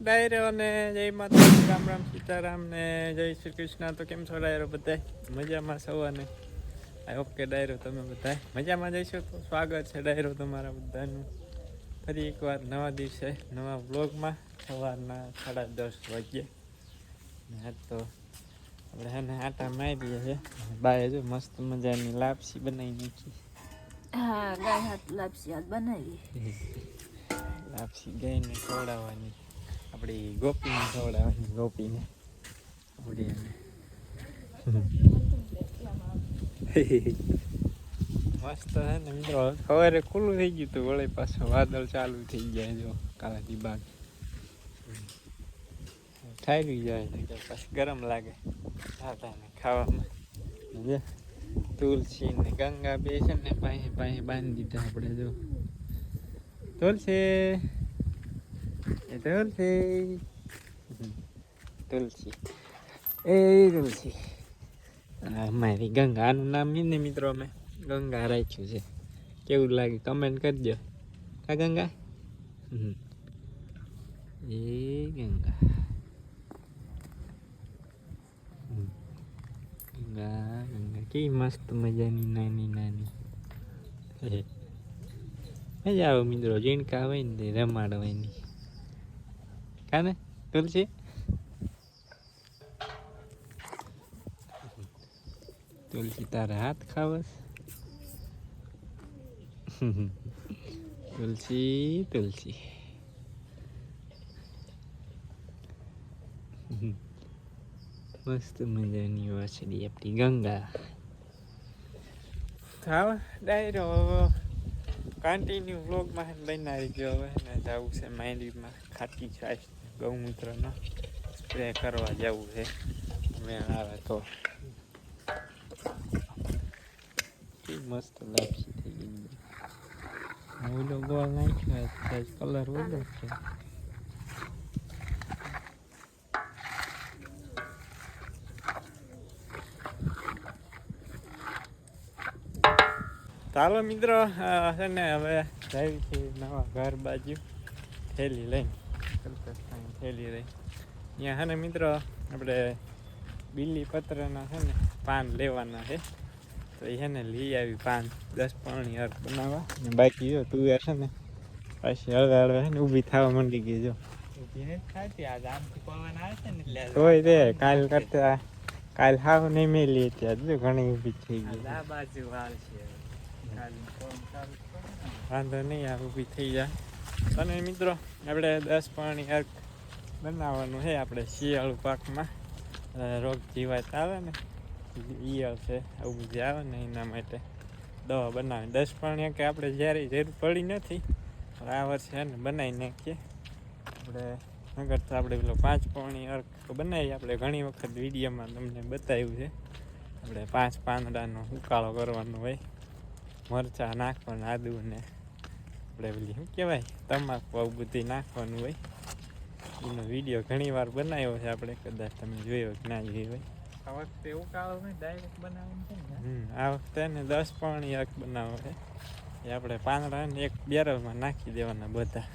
ડાયરો અને જય માતા રામ રામ સીતારામ ને જય શ્રી કૃષ્ણ. તો કેમ છો ડાયરો બધા? મજામાં સૌ અને આઈ હોપ કે ડાયરો તમે બધા મજામાં જઈશો તો સ્વાગત છે ડાયરો તમારા બધાનું. ફરી એકવાર નવા દિવસે નવા વ્લોગમાં સવારના સાડા દસ વાગ્યે. ને આજ તો આપણે એને આટા મારીએ છે બાય જો મસ્ત મજાની લાપસી બનાવી નાખી. હા ગાય હાથ લાપસી હાથ બનાવી. લાપસી ગાયને ખવડાવવાની. આપણી ગોપીને ખવડાવવાની ગોપીને મસ્ત છે ને મિત્રો. સવારે ખુલ્લું થઈ ગયું હતું વળી પાછું વાદળ ચાલુ થઈ ગયા જો કાલાથી બાગ ઠારી જાય પછી ગરમ લાગે ખાતાને ખાવામાં. જે તુલસી ને ગંગા બે છે ને પાસે પાસે બાંધી દીધા આપણે જો. તુલસી! તુલસી તુલસી એ તુલસી મારી ગંગા આનું નામ ને મિત્રો અમે ગંગા રાખ્યું છે કેવું લાગે કમેન્ટ કરજો કા ગંગા. એ ગંગા. ગંગા ગંગા કેવી મસ્ત મજાની નાની નાની. મજા આવે મિત્રો જીણકા હોય ને રમાડવાની કાને તુલસી તુલસી તારા હાથ ખાવસ તુલસી તુલસી મસ્ત મજાની વાસળી આપણી ગંગા હા ડાયરો કન્ટિન્યુ વ્લોગમાં બનાવી ગયો હવે ને જવું છે માંડવીમાં ખાટી છાશ ગૌમૂત્રનો સ્પ્રે કરવા જવું છે. મેં આવે તો. મસ્ત લાપસી થઈ ગઈ ઓલો ગોળ નાખ્યો સાઈઝ કલર ઓલો છે. ચાલો મિત્રો છે ને હવે જાય છે નવા ઘર બાજુ. થેલી લઈને. થેલી લઈ ત્યાં હે ને મિત્રો આપણે બિલ્લી પત્રના છે ને પાન લેવાના છે તો એ ને લઈ આવી પાન દસ પાણી હર બનાવવા. ને બાકી જો તું છે ને પાછી હળવે હળવે ને ઊભી થવા માંડી ગઈ જો. તોય તે કાલ કરતા કાલ હાવ નહીં મેલી ત્યાં આજે ઘણી ઊભી થઈ ગઈ વાંધો નહીં આ ઊભી થઈ જાય અને મિત્રો આપણે દસ પાણી અર્ક બનાવવાનું છે આપણે શિયાળુ પાકમાં. રોગ જીવાત આવે ને ઈયળ છે, આવું બધું આવે ને એના માટે દવા બનાવી. દસ પાણી કે આપણે જ્યારે જરૂર પડી નથી આ વર્ષે ને બનાવી નાખીએ. આપણે નગર તો આપણે પેલો પાંચ પાણી અર્ક બનાવીએ. આપણે ઘણી વખત વિડીયોમાં તમને બતાવ્યું છે. આપણે પાંચ પાંદડાનો ઉકાળો કરવાનો હોય, મરચાં નાખવાનું આદુ ને આપણે પેલી શું કહેવાય, તમાકુ આવું બધી નાખવાનું હોય. એનો વીડિયો ઘણી વાર બનાવ્યો છે આપણે. કદાચ તમે જોયો કે ના જોયો હોય. આ વખતે ઉકાળો નહીં ડાયરેક્ટ બનાવવાનું છે ને આ વખતે ને દસ પાણી એક બનાવો છે. એ આપણે પાંદડા ને એક બેરલમાં નાખી દેવાના બધા.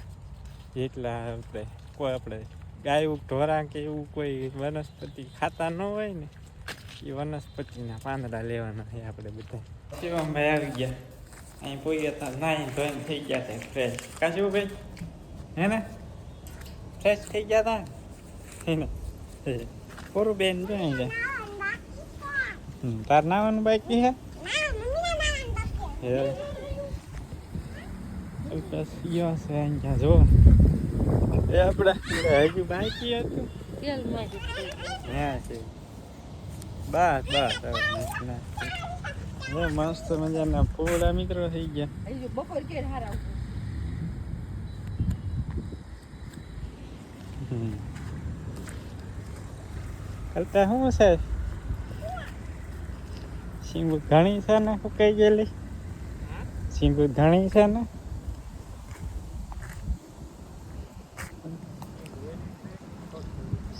જેટલા આપણે કોઈ આપણે ગાયું ઢોરા કે એવું કોઈ વનસ્પતિ ખાતા ન હોય ને એ વનસ્પતિના પાંદડા લેવાના છે આપણે બધા. શિવમભાઈ આવી ગયા. અહીં પોઈ ગયા હતા નાઈ ધોઈને થઈ ગયા હતા ફ્રેશ કાશું ભાઈ હે ને? ફ્રેશ થઈ ગયા હતા ને. પૂરું બેન જો હમ, તાર નાવાનું બાકી હે હજુ બાકી હતું બસ બસ. મસ્ત મજાના ફૂડા મિત્રો થઈ ગયા બપોર કે હારા કરતા શું છે? સિંગુ ઘણી છે ને સુકાઈ ગયેલી? સિંગુ ઘણી છે ને?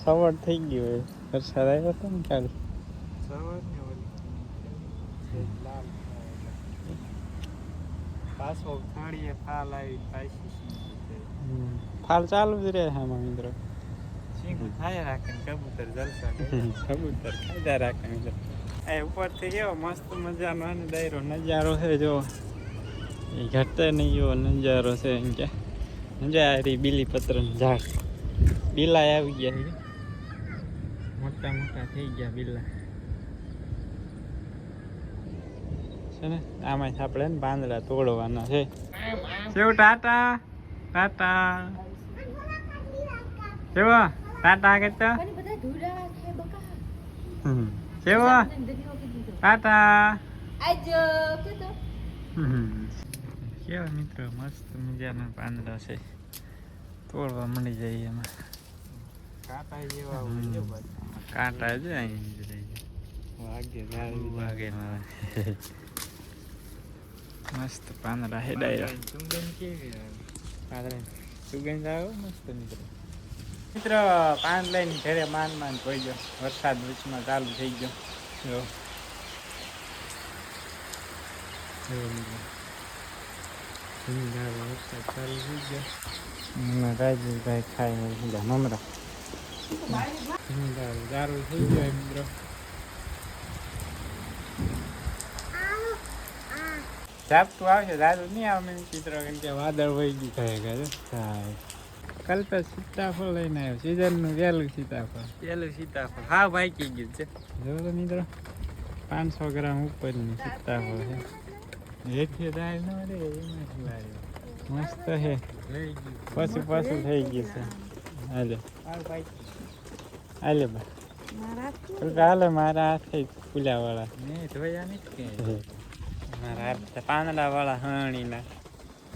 સવાર થઈ ગયો એ વરસાદ આવ્યો હતો ને કાલે? પાછો થાળીએ ફાલ આવી, પાછી. ફાલ ચાલુ જ રહે છે મિત્રો. સિંગું થાય રાખે ને કબૂતર જલસા કબૂતર ખાધા રાખે મિત્રો. એ ઉપરથી કેવો મસ્ત મજાનો અને ડાયરો નજારો છે જો. એ ઘટે નહીં એવો નજારો છે એમ કે. નજારી બીલી પત્રનું ઝાડ. બીલા આવી ગયા મોટા મોટા થઈ ગયા બીલા. છે ને? આમાં આપણે ને પાંદડા તોડવાના છે. ટાટા. ટાટા કેવો ટાટા કરતા પણ બધા ધૂળા છે બકા હમ. કેવો ટાટા આજો કે તો કેવા મિત્રો મસ્ત મજાના પાંદડા છે તોડવા મળી જાય એમાં કાંટા જેવા હોય છે બધા. કાંટા છે અહીં જ રહી વાગે જાય. વાગે. વાગે મારે મસ્ત પાંદડા હે ડાયરા સુગંધ કેવી આવે? પાંદડા સુગંધ આવે મસ્ત મિત્રો મિત્ર પાન લઈને ઘરે માન માન કોઈ ગયો. વરસાદ વચમાં ચાલુ થઈ ગયો. જો. વરસાદ ચાલુ થઈ ગયો. રાજુભાઈ ખાઈને મમરા. દારૂ થઈ ગયો મિત્રો. ઝાપટું આવશે દાદુ નહીં આવે ચિત્ર કેમ કે વાદળ વહી ગયું થાય કે થાય કલ્પે સીતાફળ લઈને આવ્યો સીઝનનું પહેલું સીતાફળ. પહેલું સીતાફળ. હા ભાઈ ગયું છે. જો તો મિત્રો પાંચસો ગ્રામ ઉપરની સીતાફળ છે. એથી દાળ ન રે એમાંથી મસ્ત હે પાછું પાછું થઈ ગયું છે. હાલે. હાલે બા. તો હાલે મારા હાથે ફૂલ્યા વાળા મેં ધોયા નથી કે? મારા પાંદડા વાળા હણીના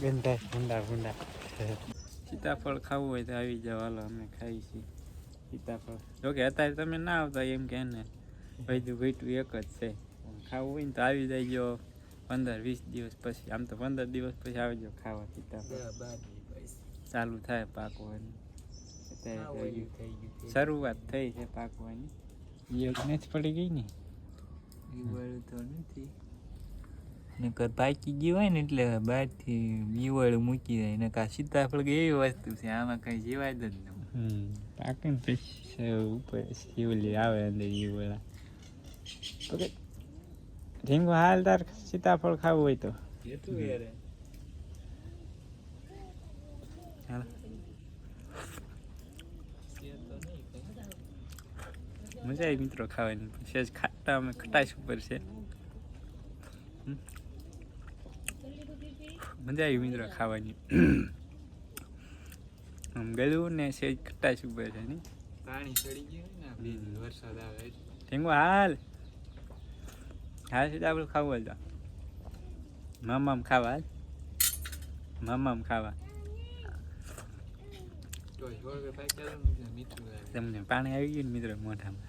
ગંધા ભૂંડા ભૂંડા. સીતાફળ ખાવું હોય તો આવી જાવ હાલો અમે ખાઈ છીએ સીતાફળ. જોકે અત્યારે તમે ના આવતા એમ કે ને ભૈજું ઘટ્યું એક જ છે. ખાવું હોય ને તો આવી જાય પંદર વીસ દિવસ પછી આમ તો પંદર દિવસ પછી આવજો ખાવા સીતાફળ. ચાલુ થાય પાકવાની. અત્યારે શરૂઆત થઈ છે પાકવાની. યોગ નથી પડી ગઈ ને? તો નથી. નકર પાકી ગયું હોય ને એટલે બહારથી ઈવળ મૂકી જાય ને કા સીતાફળ કે એવી વસ્તુ છે આમાં કઈ જીવાય જ નહીં હમ પાકે ને પછી ઉપર શિવલી આવે અંદર એ બધા ઓકે. ઢીંગો હાલ તાર સીતાફળ ખાવું હોય તો. યાર. મજા આવી મિત્રો ખાવાની. સહેજ ખાટા અમે ખટાશ ઉપર છે. મજા આવી મિત્રો ખાવાની. આમ ગળું ને સહેજ ખટાશ ઉપર છે નહીં? પાણી ચડી ગયું ને વરસાદ આવે એટલે. હાલ. હાલ હાલ આપણે ખાવું હાલ તો. મામામ ખાવા હાલ. મામામ ખાવા. તમને પાણી આવી ગયું ને મિત્રો મોઢામાં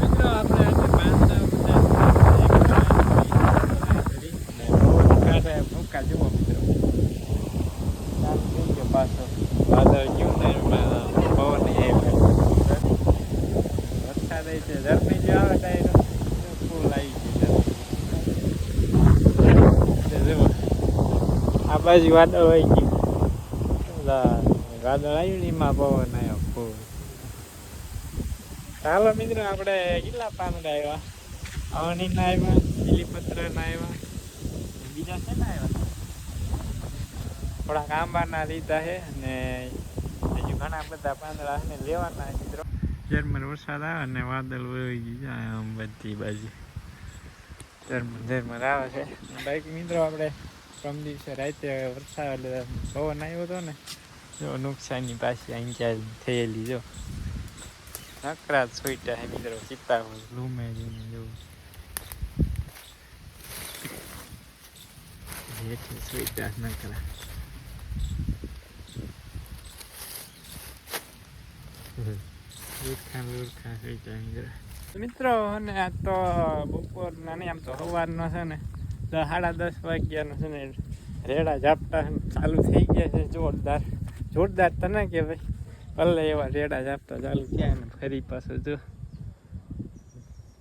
મિત્રો આપણે આજે પાંદડા બધા ભૂકા જુઓ મિત્રો ચાલુ થઈ ગયો પાછો વાદળ ગયું ને એમાં પવન નહીં આવ્યો વરસાદ આવી છે ઝડપી જો આવે ડાયરો ફૂલ આવી ગયું ઝડપી. જુઓ આ બાજુ વાદળ હોય ગયું. વાદળ આવ્યું ને એમાં પવન આવ્યો ફૂલ. ચાલો મિત્રો આપણે કેટલા પાંદડા આવ્યા? અવનીના આવ્યા બીલીપત્રના આવ્યા. બીજા છે ને આવ્યા? થોડાક આંબાના લીધા છે ને હજુ ઘણા બધા પાંદડા છે ને લેવાના મિત્રો. ઝરમર વરસાદ આવે ને વાદળ વહી જાય આમ બધી બાજુ. ઝરમર ઝરમર આવે છે. બાઈક મિત્રો આપણે પ્રમ દિવસે રાતે વરસાદ એટલે પવન આવ્યો હતો ને જો નુકસાનની પાછી અહીં ક્યાં થયેલી જો. નકરા સોઈટા હે મિત્રો ચિત્તા લૂમે લૂમે જેવું હેઠે સોઈટા નકરા લુરખા લુરખા સોઈટા મિત્રો. અને આ તો બપોરના નહીં આમ તો સવારનો છે ને સાડા દસ વાગ્યાનો છે ને રેડા ઝાપટા ચાલુ થઈ ગયા છે જોરદાર. જોરદાર તો ના કહેવાય. ભલે એવા રેડા ઝાપટા ચાલુ થયા ને ફરી પાછું જો.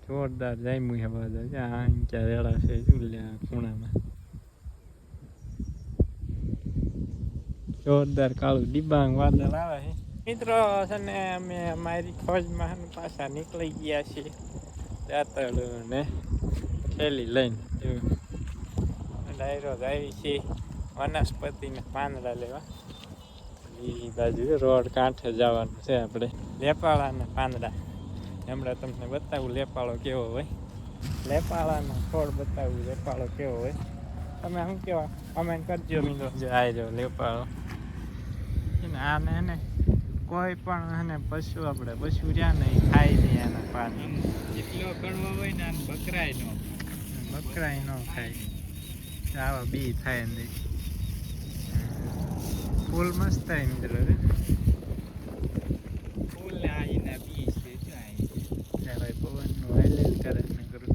જોરદાર જામ્યું છે બધા. ક્યાં ક્યાં રેડા છે જુલ્યા ખૂણામાં. જોરદાર કાળું ડિબાંગ વાદળ આવે છે. મિત્રો છે ને અમે અમારી ફોજમાં પાછા નીકળી ગયા છીએ. દાતરડું ને થેલી લઈને. ડાયરો આવી છે વનસ્પતિને પાંદડા લેવા. એ બાજુ રોડ કાંઠે જવાનું છે આપણે. લેપાળાના પાંદડા. હમણાં તમને બતાવું લેપાળો કેવો હોય. લેપાળાનો છોડ બતાવું લેપાળો કેવો હોય. તમે શું કેવા? કમેન્ટ કરજો. મિત્રો જો આવી જાઓ લેપાળો. આને એને કોઈ પણ એને પશુ આપણે પશુ રહ્યા નહીં ખાઈ નહીં આના પાન જેટલો કણવો હોય ને આને બકરાય નો બકરાય ન ખાય. આવા બી થાય ને ફૂલ મસ્ત થાય મિત્રો ફૂલ ને આ એના છે જો આ ત્યાં ભાઈ પવનનું હાઈલાઈટ કરે ને કરું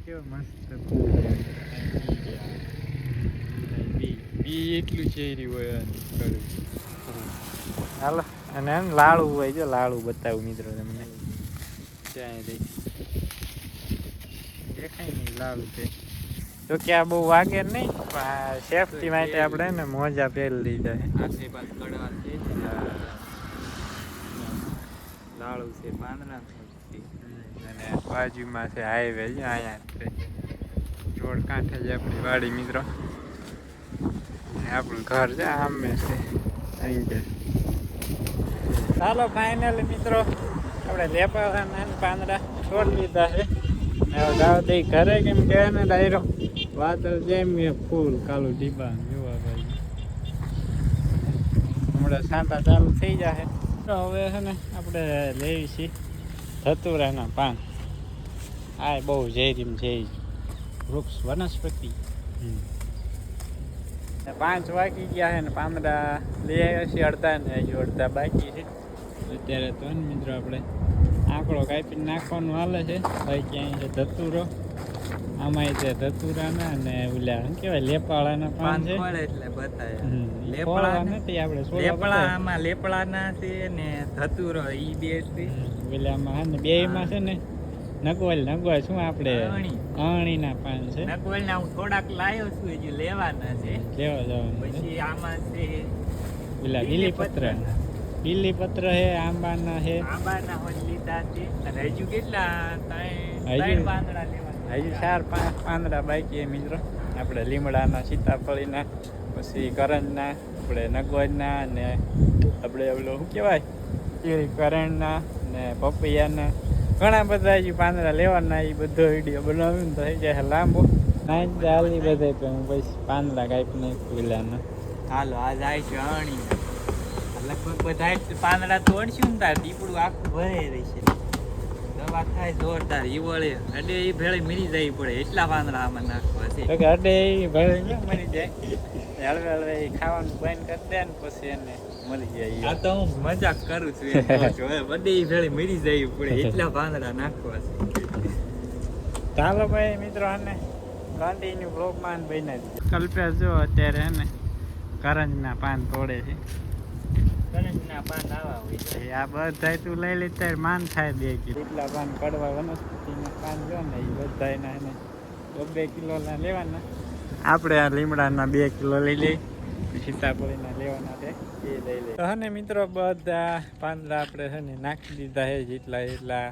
કેવો મસ્ત બી બી એટલું ચેરી હોય હાલો અને લાડુ હોય જો લાડુ બતાવું મિત્રો તમને. ત્યાં દઈ દેખાય નહીં લાલ છે. તો કે આ બહુ વાગે નહીં પણ સેફટી માટે આપણે ને મોજા પહેરી લીધા આસે કડવા છે. પાંદડા અને બાજુમાં છે હાઈવે છે અહીંયા છે. રોડ કાંઠે છે આપણી વાડી મિત્રો. અને આપણું ઘર છે આમે છે. અહીં છે. ચાલો ફાઈનલ મિત્રો. આપણે લેપાવાના પાંદડા છોડ લીધા છે. ને ઘરે કેમ કે ને ડાયરો વાતર જેમ ફૂલ કાલું ડીબા જોવા ભાઈ. હમણાં સાંતા ચાલુ થઈ જશે તો હવે છે ને આપણે લેવી છીએ ધતુરાના પાન. આ બહુ ઝેરીમ ઝેરી વૃક્ષ વનસ્પતિ. પાંચ વાગી ગયા છે ને પાંદડા લઈ આવ્યા છીએ અડધા ને હજુ અડધા બાકી છે. અત્યારે તો મિત્રો આપણે આંકડો કાપીને નાખવાનું હાલે છે. ભાઈ ક્યાંય છે? ધતુરો. આમાંય છે ધતુરાના અને ઓલા શું કહેવાય લેપાળાના પાન છે. એટલે હમ, નથી આપણે. આમાં છે ને ધતુરો ઈ બે છે. ઓલામાં ને બેયમાં છે ને નગવલ નગવલ શું આપણે? અણી. અણીના પાન છે. નકવલ ના હું થોડાક લાયો છું હજુ લેવાના છે. લેવા જવાનું પછી આમાં છે પેલા બીલીપત્ર બીલીપત્ર હે આંબાના હે. આંબાના હોય લીધા છે. અને હજુ કેટલા? ત્રણ પાંદડા લેવાના. હજુ ચાર પાંચ પાંદડા બાકી એ મિત્રો. આપણે લીમડાના સીતાફળીના પછી કરંજના આપણે નગવજના ને આપણે ઓલો શું કહેવાય? કેરી કરણના ને પપૈયાના. ઘણા બધા હજી પાંદડા લેવાના એ બધો વીડિયો બનાવ્યો તો થઈ જાય લાંબો. નાઈ ચાલી બધે હું પછી પાંદડા કાપી નહીં પેલાના હાલો આ જાય છે અણી લગભગ બધા પાંદડા તોડશું ને તાર દીપડું આખું ભરે રહેશે. દવા થાય જોરદાર ઈ વળે. અડે ઈ ભેળે મરી જાય પડે. એટલા પાંદડા આમાં નાખવા છે. કે અડે એ ભેળે મરી જાય? હળવે હળવે ખાવાનું બંધ કરી દે ને પછી એને મરી જાય આ તો હું મજાક કરું છું. હવે બડે ઈ ભેળે મરી જાય પડે. એટલા પાંદડા નાખવા છે. ચાલો ભાઈ મિત્રો આને કન્ટિન્યુ બ્લોગમાં દીધો કલ્પેશ જો અત્યારે ને કરંજના પાન તોડે છે કરંજના પાન આવા હોય છે એ આ બધા તું લઈ લે ત્યારે માન થાય બે કિલો. એટલા પાન કડવા વનસ્પતિના પાન જો ને એ બધા એના એને કિલોના લેવાના. આપણે આ લીમડાના બે કિલો લઈ લઈ સીતાફળીના લેવાના છે એ લઈ લઈ તો ને મિત્રો બધા પાંદડા આપણે છે ને નાખી દીધા છે જેટલા એટલા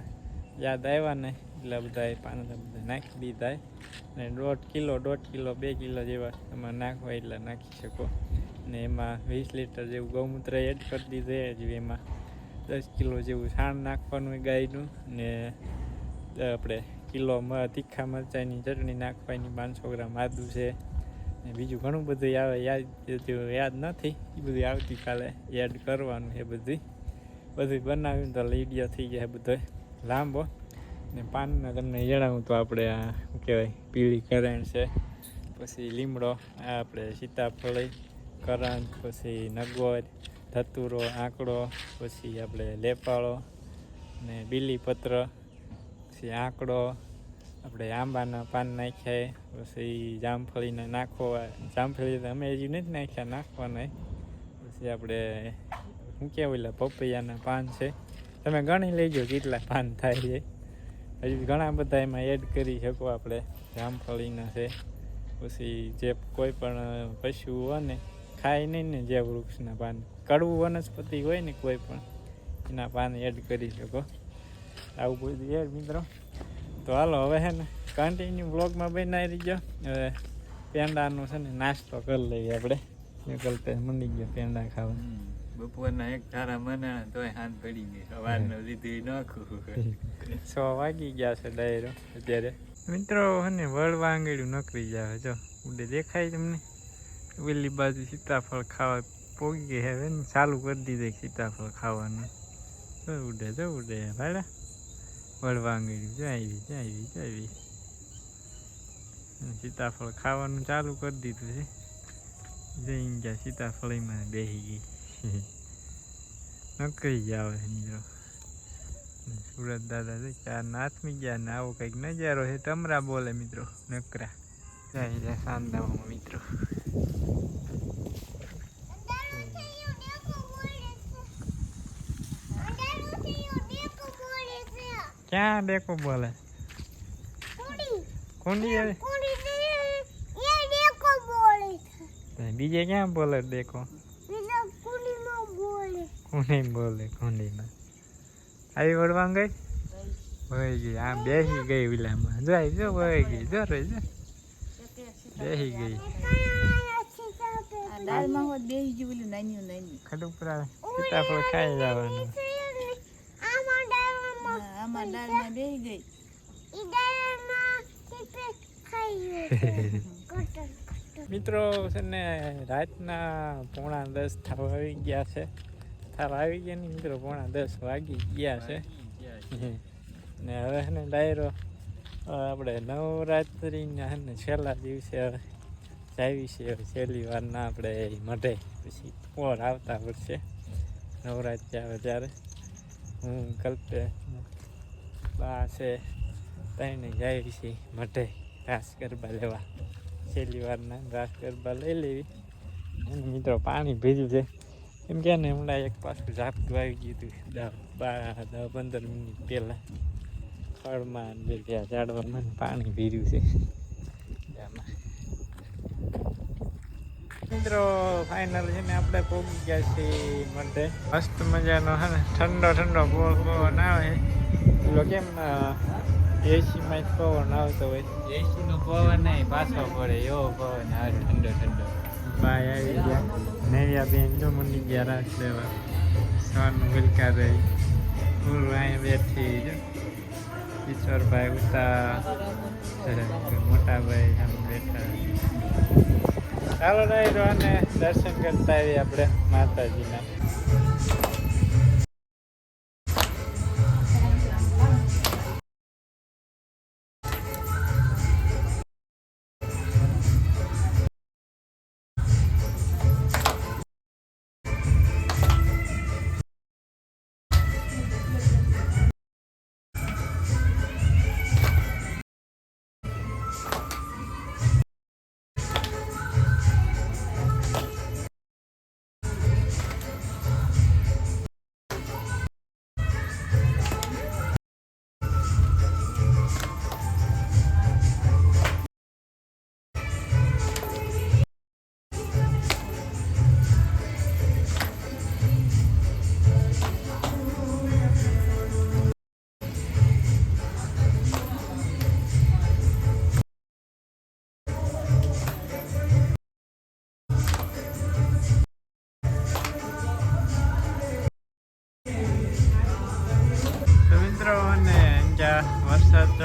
યાદ આવ્યા ને એટલા બધા પાંદડા બધા નાખી દીધા ને દોઢ કિલો દોઢ કિલો બે કિલો જેવા તમે નાખવા એટલા નાખી શકો. ને એમાં વીસ લીટર જેવું ગૌમૂત્ર એડ કરી દીધું જ એમાં. દસ કિલો જેવું છાણ નાખવાનું ગાયનું ને આપણે કિલો તીખા મરચાંની ચટણી નાખવાની, પાંચસો ગ્રામ આદુ છે ને બીજું ઘણું બધું આવે, યાદ યાદ નથી એ બધું આવતીકાલે એડ કરવાનું છે બધું બધું બનાવ્યું તો લીડિયો થઈ જાય બધો. લાંબો. ને પાનના તમને જણાવું તો આપણે આ કહેવાય, પીળી કરણ છે. પછી લીમડો, આ આપણે સીતાફળી કરણ, પછી નગોદ, ધતુરો, આંકડો, પછી આપણે લેપાળો ને બીલીપત્ર, પછી આંકડો, આપણે આંબાના પાન નાખ્યા પછી જામફળીના નાખવા, જામફળી અમે હજી નથી નાખ્યા, નાખવાના પછી આપણે, શું કહેવાય પપૈયાના પાન છે? તમે ગણી લેજો કેટલા પાન થાય છે હજી ઘણા બધા એમાં એડ કરી શકો આપણે, જામફળીના છે. પછી જે કોઈ પણ પશુ હોય ને ખાય નહીં ને જે વૃક્ષના પાન. કડવું વનસ્પતિ હોય ને કોઈ પણ એના પાન એડ કરી શકો. આવું બધું યાર મિત્રો. તો હાલો હવે છે ને કન્ટિન્યુ બ્લોગમાં બનાવી રહીજો હવે પેંડાનો છે ને નાસ્તો કરી લઈએ આપણે. નીકળતે મંડી ગયો પેંડા ખાવા. બપોરના એક તારા મને તોય હાથ પડી ગઈ. સવારનો લીધું નાખું છ વાગી ગયા છે ડાયરો અત્યારે. મિત્રો અને વળવા આંગળ્યું નકરી જાય. જો ઉડે દેખાય તમને. પેલી બાજુ સીતાફળ ખાવા પોગી ગઈ હવે ચાલુ કરી દીધે સીતાફળ ખાવાનું. જો ઉડે જો ઉડે ભાડા વળવા આંગળીયું જો આવી જો આવી જો આવી. સીતાફળ ખાવાનું ચાલુ કરી દીધું છે. જઈ ગયા સીતાફળ એમાં બેસી ગઈ. નકરી જાવ મિત્રો. સુરત દાદા છે, ચાર નાથમી ગયા ને આવો કંઈક નજારો છે, તમરા બોલે મિત્રો, નકરા. જાય સાંદામાં મિત્રો. ક્યાં ડેકો બોલે? કુંડી બીજે ક્યાં બોલે ડેકો કુંડી બોલે કુંડીમાં આવી વળવા ગઈ? વહી ગઈ. આમ બેસી ગઈ વિલામાં જો વહી ગઈ. જો રે, જો. બેસી ગઈ. આ દાળમાં હોત બેસી ગયું પેલું નાન્યું નાન્યું ખડુપરા સીતાફળ ખાઈ જવાનું આમાં દાળમાં બેસી ગઈ મિત્રો છે ને રાતના પોણા દસ થવા આવી ગયા છે થવા આવી ગયા ને મિત્રો પોણા દસ વાગી ગયા છે ને હવે છે ને ડાયરો આપણે નવરાત્રિના છેલ્લા દિવસે હવે જાવી છે. છેલ્લી વાર ના આપણે મઢે પછી પોર આવતા પડશે નવરાત્રી આવે ત્યારે. હું કલ્પે બા છે તઈને જાવી છે મઢે રાસ ગરબા લેવા. છેલ્લી વારના રાસ ગરબા લઈ લેવી. અને મિત્રો પાણી ભીર્યું છે. એમ કે ને હમણાં એક પાછું ઝાપટું આવી ગયું હતું. દસ બાર દસ પંદર મિનિટ પહેલાં. ખળમાં ને બે ઝાડવામાં પાણી ભીર્યું છે. આમાં મિત્રો ફાઇનલ છે ને આપણે પહોંચી ગયા છીએ માટે મસ્ત મજાનો હે ને ઠંડો ઠંડો પવન આવે. પેલો કેમ એસીમાં જ પવન આવતો હોય? એસી નો પવન નહીં પાછો પડે એવો પવન આવે ઠંડો ઠંડો. ભાઈ આવી ગયા. નેવિયા બેન જો મંડી ગયા રાસ લેવા. સવારનું ગલકા રહી પૂરું અહીંયા બેઠી જો. ઈશ્વરભાઈ ઉતા. મોટા ભાઈ આમ ચાલો રહ્યો દર્શન કરતા આવીએ આપણે માતાજીના.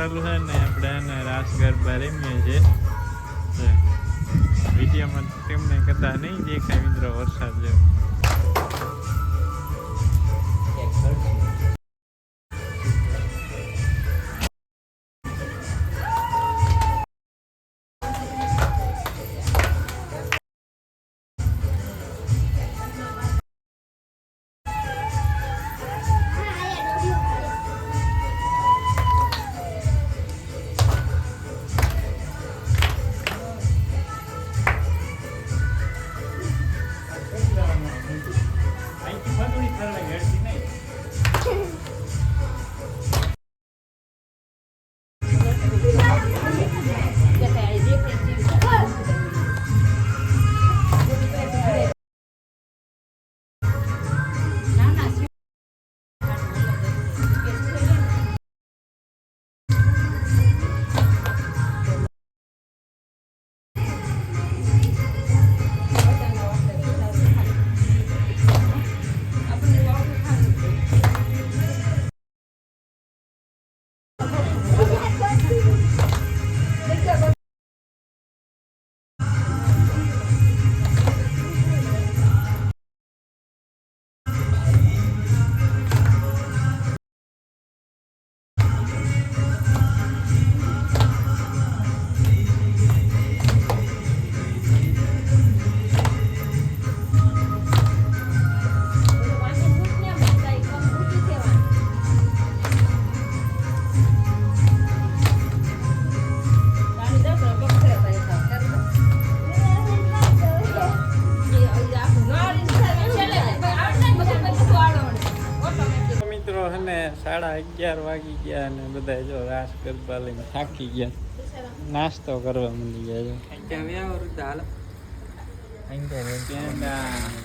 ચાલુ છે ને આપણે એને રાસ ગરબા રમીએ છીએ. વિડીયોમાં તેમને કદાચ નહીં દેખાય, મિત્રો, વરસાદ જેવો. સાડા અગિયાર વાગી ગયા અને બધા જો રાસ ગરબા લઈને થાકી ગયા. નાસ્તો કરવા મંડી ગયા છે.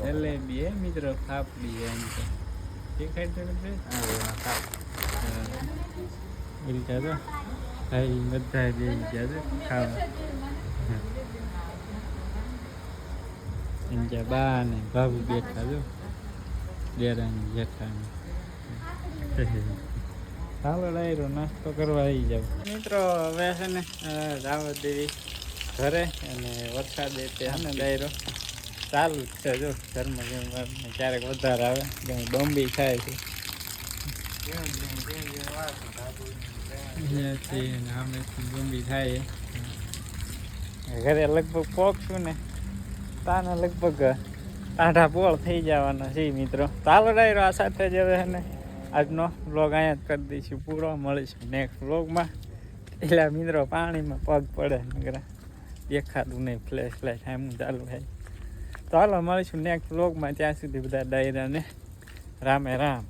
જલેબી હે મિત્રો ખાપડી એમ તો. દેખાય તો. ભાઈ બધા ગયા છે ખાવા. બા ને ભાભી બેઠા જો. ડેરાની જેઠાની. ચાલો ડાયરો નાસ્તો કરવા આવી જાવ મિત્રો હવે છે ને અ, દેવી ઘરે અને વરસાદ છે ને ડાયરો. ચાલુ જ છે જો ઘરમાં જેમ ક્યારેક વધારે આવે જેમ ડોંબી થાય છે. ડોંબી થાય ઘરે લગભગ પોકશું ને તાને લગભગ આઢા પોળ થઈ જવાના છે મિત્રો. ચાલો ડાયરો આ સાથે જ હવે ને આજનો વ્લોગ અહીંયા જ કરી દઈશું. પૂરો મળીશું નેક્સ્ટ વ્લોગમાં એટલે મિત્રો પાણીમાં પગ પડે નગરા દેખાતું નહીં. ફ્લેશ ફ્લેશ એમ ચાલુ થાય. ચાલો મળીશું નેક્સ્ટ વ્લોગમાં ત્યાં સુધી બધા ડાયરાને રામે રામ.